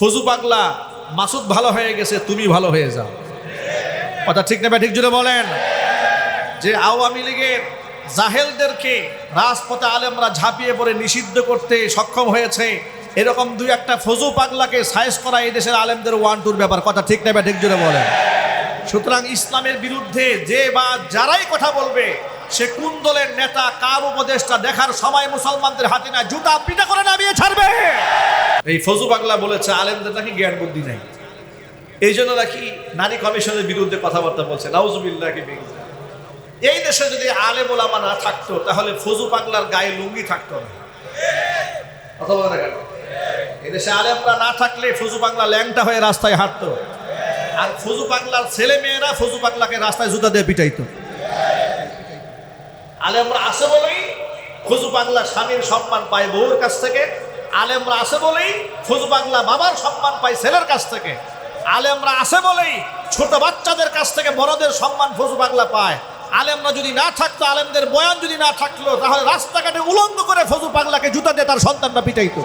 ফজু পাগলা, মাসুদ ভালো হয়ে গেছে, তুমি ভালো হয়ে যাও। কথা ঠিক না ঠিক জুড়ে বলেন। যে আওয়ামী লীগের জাহেলদেরকে রাজপথে আলেমরা ঝাঁপিয়ে পড়ে, নিষিদ্ধ করতে সক্ষম হয়েছে, এরকম দুই একটা ফজু পাগলাকে সাইজ করা এই দেশের আলেমদের ওয়ান টুর ব্যাপার। কথা ঠিক না ঠিক জুড়ে বলেন। সুতরাং ইসলামের বিরুদ্ধে যে বা যারাই কথা বলবে, সে কোন দলের নেতা, কার উপদেষ্টা দেখার সময় মুসলমানদের হাতে না, জুতা পিটা করে নামিয়ে ছাড়বে এই ফজু বাংলা বলেছে, আলেমদের নাকি জ্ঞান বুদ্ধি নেই। এই জন্য নাকি নারী কমিশনের বিরুদ্ধে কথাবার্তা বলছে, নাউজুবিল্লাহ কি এই দেশে যদি আলেম ওলামা না থাকতো, তাহলে ফজু পাগলার গায়ে লুঙ্গি থাকতো না। কথা বলে না কেন এই দেশে আলেমরা না থাকলে ফজু পাগলা ল্যাংটা হয়ে রাস্তায় হাঁটতো। আর ফজু পাগলার ছেলে মেয়েরা ফজু পাগলাকে রাস্তায় জুতা দিয়ে পিটাইতো। আলেমরা আছে বলেই ফজু পাগলা স্বামীর সম্মান পায় বউর কাছ থেকে আলেমরা আছে বলেই ফজু বাংলা বাবার সম্মান পায় ছেলের কাছ থেকে। আলেমরা আছে বলেই ছোট বাচ্চাদের কাছ থেকে বড়দের সম্মান ফজু বাংলা পায়। আলেমরা যদি না থাকতো, আলেমদের বয়ান যদি না থাকল, তাহলে রাস্তাঘাটে উলঙ্গ করে ফজু পাগলাকে জুতা দিয়ে তার সন্তানরা পিটাইতো।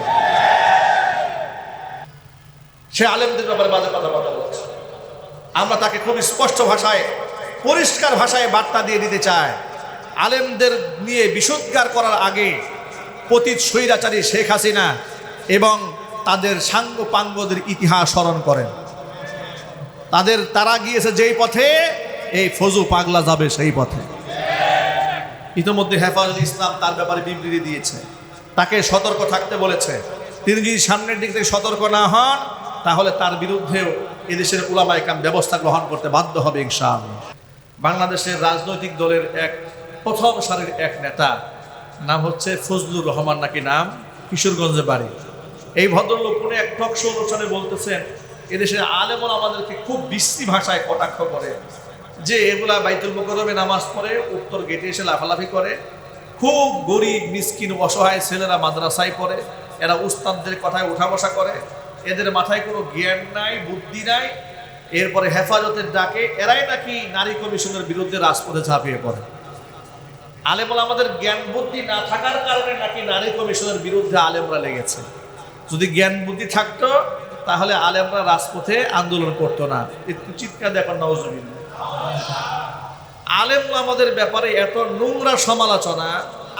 সে আলেমদের ব্যাপারে বাজে কথা বলছে আমরা তাকে খুব স্পষ্ট ভাষায়, পরিষ্কার ভাষায় বার্তা দিয়ে দিতে চাই। আলেমদের নিয়ে বিশুদ্ধার করার আগে পতিত স্বৈরাচারী শেখ হাসিনা এবং তাদের সাঙ্গ পাঙ্গদের ইতিহাস স্মরণ করেন। তাদের তারা গিয়েছে যেই পথে, এই ফজু পাগলা যাবে সেই পথে। ইতিমধ্যে হেফাজুল ইসলাম তার ব্যাপারে বিবৃতি দিয়েছে। তাকে সতর্ক থাকতে বলেছে। তিনি যদি সামনের দিক থেকে সতর্ক না হন, তাহলে তার বিরুদ্ধেও এদেশের উলামা ইকরাম ব্যবস্থা গ্রহণ করতে বাধ্য হবে ইনশাআল্লাহ। বাংলাদেশের রাজনৈতিক দলের এক, প্রথম সারির এক নেতা নাম হচ্ছে ফজলুর রহমান নাকি নাম? কিশোরগঞ্জে বাড়ি। এই ভদ্রলোক কোনো এক টক শো অনুষ্ঠানে বলতেছেন, এদেশের আলেমন আমাদেরকে খুব বিশ্রী ভাষায় কটাক্ষ করে। যে এগুলা বাইতুল মোকরমে নামাজ পড়ে, উত্তর গেটে এসে লাফালাফি করে। খুব গরিব, মিসকিন, অসহায় ছেলেরা মাদ্রাসায় পড়ে। এরা উস্তাদদের কথায় উঠা বসা করে। এদের মাথায় কোনো জ্ঞান নাই, বুদ্ধি নাই। এরপরে হেফাজতের ডাকে এরাই নাকি নারী কমিশনের বিরুদ্ধে রাজপথে ঝাঁপিয়ে পড়ে। আলেমরা আমাদের জ্ঞান বুদ্ধি না থাকার কারণে নাকি নারী কমিশনের বিরুদ্ধে আলেমরা লেগেছে। যদি জ্ঞান বুদ্ধি থাকতো, তাহলে আলেমরা রাজপথে আন্দোলন করতো না। একটু চিৎকার দেখার নজরুল আলেম আমাদের ব্যাপারে এত নোংরা সমালোচনা,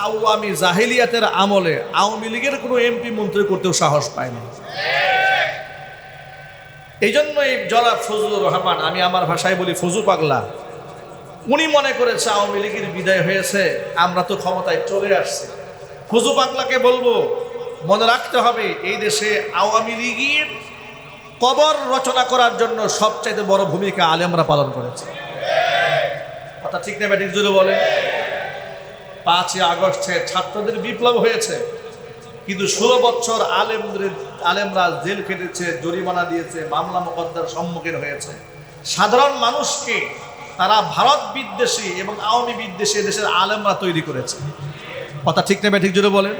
আওয়ামী জাহিলিয়াতের আমলে আওয়ামী লীগের কোনো এমপি মন্ত্রী করতেও সাহস পায়নি এই জন্য এই জনাব ফজলুর রহমান, আমি আমার ভাষায় বলি ফজু পাগলা। উনি মনে করেছে আওয়ামী লীগের বিদায় হয়েছে, আমরা তো ক্ষমতায় চলে আসছি। ফজু পাগলাকে বলব, মনে রাখতে হবে, এই দেশে আওয়ামী লীগের কবর রচনা করার জন্য সবচাইতে বড় ভূমিকা আলেমরা পালন করেছে। কথা ঠিক নেবে ঠিক জুড়ে বলে পাঁচই আগস্টে ছাত্রদের বিপ্লব হয়েছে, কিন্তু ষোলো বছর আলেমদের আলেমরা জেল খেটেছে, জরিমানা দিয়েছে, মামলা মোকদ্দার সম্মুখীন হয়েছে। সাধারণ মানুষকে তারা ভারত বিদ্বেষী এবং আওয়ামী বিদ্বেষী দেশের আলেমরা তৈরি করেছে। কথা ঠিক নেবে ঠিক জুড়ে বলেন?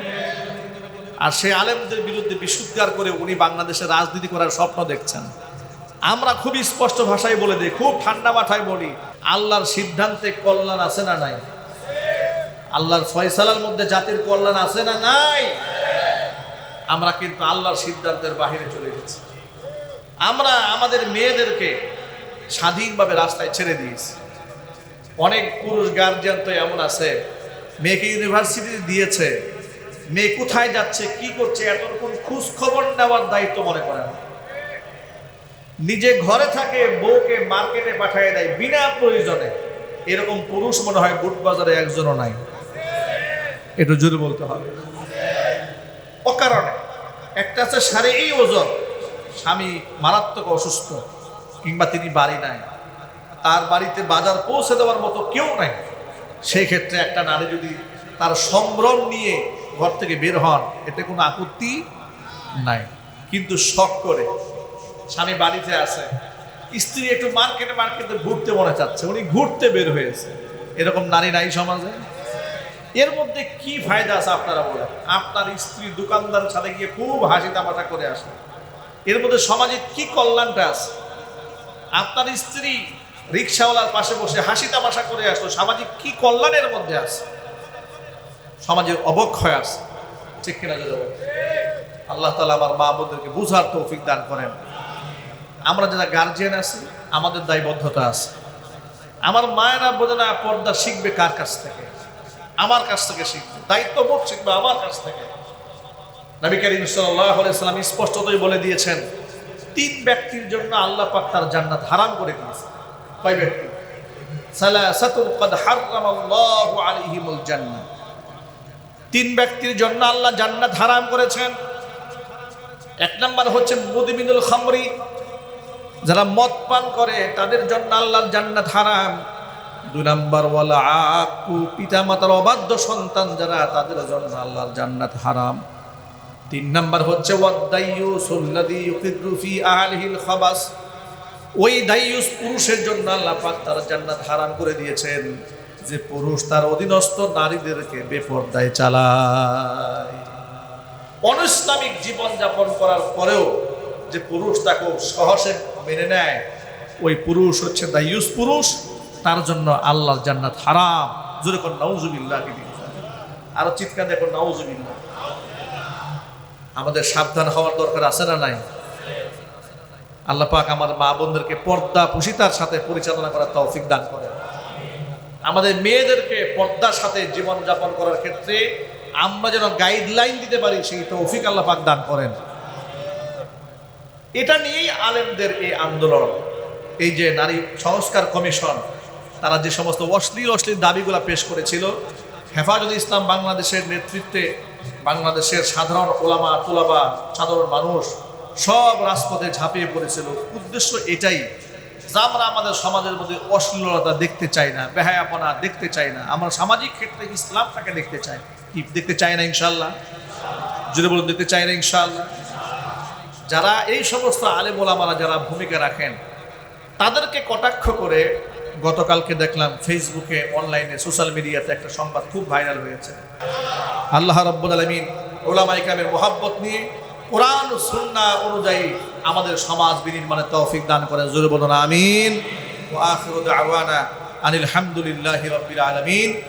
আর সেই আলেমদের বিরুদ্ধে বিশুদ্ধার করে উনি বাংলাদেশে রাজনীতি করার স্বপ্ন দেখছেন। আমরা খুবই স্পষ্ট ভাষায় বলে দিই, খুব ঠান্ডা মাথায় বলি, আল্লাহর সিদ্ধান্তে কল্যাণ আছে না নাই? আল্লাহর ফয়সালার মধ্যে জাতির কল্যাণ আছে না নাই? আমরা কিন্তু আল্লাহর সিদ্ধান্তের বাহিরে চলে গেছি। আমরা আমাদের মেয়েদেরকে স্বাধীনভাবে রাস্তায় ছেড়ে দিয়েছে। অনেক পুরুষ গার্জিয়ান তো এমন আছে, মেয়েকে ইউনিভার্সিটি দিয়েছে, মেয়ে কোথায় যাচ্ছে, কি করছে এতক্ষণ খোঁজ খবর নেওয়ার দায়িত্ব মনে করে না। নিজে ঘরে থাকে, বউকে মার্কেটে পাঠিয়ে দেয় বিনা প্রয়োজনে। এরকম পুরুষ মনে হয় বুট বাজারে একজনও নাই। একটু জোরে বলতে হবে। অকারণে। একটা আছে সারে এই ওজন। স্বামী মারাত্মক অসুস্থ। কিংবা তিনি বাড়ি নাই, তার বাড়িতে বাজার পৌঁছে দেওয়ার মতো কেউ নাই। সেই ক্ষেত্রে একটা নারী যদি তার সম্ভ্রম নিয়ে ঘর থেকে বের হন, এতে কোনো আপত্তি নাই। কিন্তু শখ করে স্বামী বাড়িতে আছে, স্ত্রী একটু মার্কেটে মার্কেটে ঘুরতে মনে চাচ্ছে, উনি ঘুরতে বের হয়েছে। এরকম নারী নাই সমাজে? এর মধ্যে কি ফায়দা আছে আপনারা বলেন? আপনার স্ত্রী দোকানদার সাথে গিয়ে খুব হাসি তামাশা করে আসে। এর মধ্যে সমাজে কি কল্যাণটা আছে? আপনার স্ত্রী রিক্সাওয়ালার পাশে বসে হাসি তামাশা করে আসলো, সামাজিক কি কল্যাণের মধ্যে আছে? সমাজের অবক্ষয় আছে। ঠিক কিনা আল্লাহ তালা আমার মা বোনদেরকে বুঝার তৌফিক দান করেন। আমরা যারা গার্জিয়ান আছি, আমাদের দায়বদ্ধতা আছে। আমার মায়েরা বোঝে না পর্দা শিখবে কার কাছ থেকে? আমার কাছ থেকে শিখবে। দায়িত্ব বোধ শিখবে আমার কাছ থেকে। নবী করিম আলাইহি সাল্লাম স্পষ্টতই বলে দিয়েছেন তিন ব্যক্তির জন্য আল্লাহ পাক তার জান্নাত হারাম করে দিয়েছে। কয় ব্যক্তি? সালাসাতুন কদ হারামাল্লাহু আলাইহিমুল জান্নাত তিন ব্যক্তির জন্য আল্লাহ জান্নাত হারাম করেছেন। এক নাম্বার হচ্ছে মুদমিনুল খামরি। যারা মদ পান করে, তাদের জন্য আল্লাহর জান্নাত হারাম। দুই নাম্বার, ওয়ালা আকু পিতামাতার অবাধ্য সন্তান যারা, তাদের জন্য আল্লাহর জান্নাত হারাম। তিন নাম্বার হচ্ছে ওই দাইয়ুস পুরুষের জন্য আল্লাহ পাক তার জান্নাত হারাম করে দিয়েছেন, যে পুরুষ তার অধীনস্থ নারীদেরকে বেপর্দায় চালায়। অনৈসলামিক জীবন যাপন করার পরেও যে পুরুষ তাকে সহসে মেনে নেয়, ওই পুরুষ হচ্ছে দাইয়ুস পুরুষ, তার জন্য আল্লাহর জান্নাত হারাম। জোরে কোন, নাউজুবিল্লাহ আরও চিৎকার দেখো নাউজুবিল্লাহ। আমাদের সাবধান হওয়ার দরকার আছে না নাই? আল্লাহ পাক আমার মা বোনদেরকে পর্দা পুষিতার সাথে পরিচালনা করার তৌফিক দান করেন। আমাদের মেয়েদেরকে পর্দার সাথে জীবন যাপন করার ক্ষেত্রে আমরা যেন গাইডলাইন দিতে পারি, সেই তৌফিক আল্লাহ পাক দান করেন। এটা নিয়েই আলেমদের এই আন্দোলন। এই যে নারী সংস্কার কমিশন, তারা যে সমস্ত অশ্লীল অশ্লীল দাবিগুলো পেশ করেছিল, হেফাজত ইসলাম বাংলাদেশের নেতৃত্বে বাংলাদেশের সাধারণ ওলামা, তুলাবা, সাধারণ মানুষ সব রাজপথে ঝাঁপিয়ে পড়েছিল। উদ্দেশ্য এটাই, যে আমরা আমাদের সমাজের মধ্যে অশ্লীলতা দেখতে চাই না, বেহায়াপনা দেখতে চাই না। আমরা সামাজিক ক্ষেত্রে ইসলামটাকে দেখতে চাই। কি, দেখতে চাই না ইনশাল্লাহ যদি বলুন, দেখতে চাই না ইনশাল্লাহ যারা এই সমস্ত আলেম ওলামারা যারা ভূমিকা রাখেন, তাদেরকে কটাক্ষ করে গতকালকে দেখলাম ফেসবুকে অনলাইনে সোশ্যাল মিডিয়াতে একটা সংবাদ খুব ভাইরাল হয়েছে। আল্লাহ রব্বুল আলমিন ওলামা ইকরামের মোহাব্বত নিয়ে কোরআন সুন্না অনুযায়ী আমাদের সমাজ বিনির্মাণে তৌফিক দান করেন। জোরে বলুন, আমিন। আনিল হামদুলিল্লাহ রব্বিল আলামিন।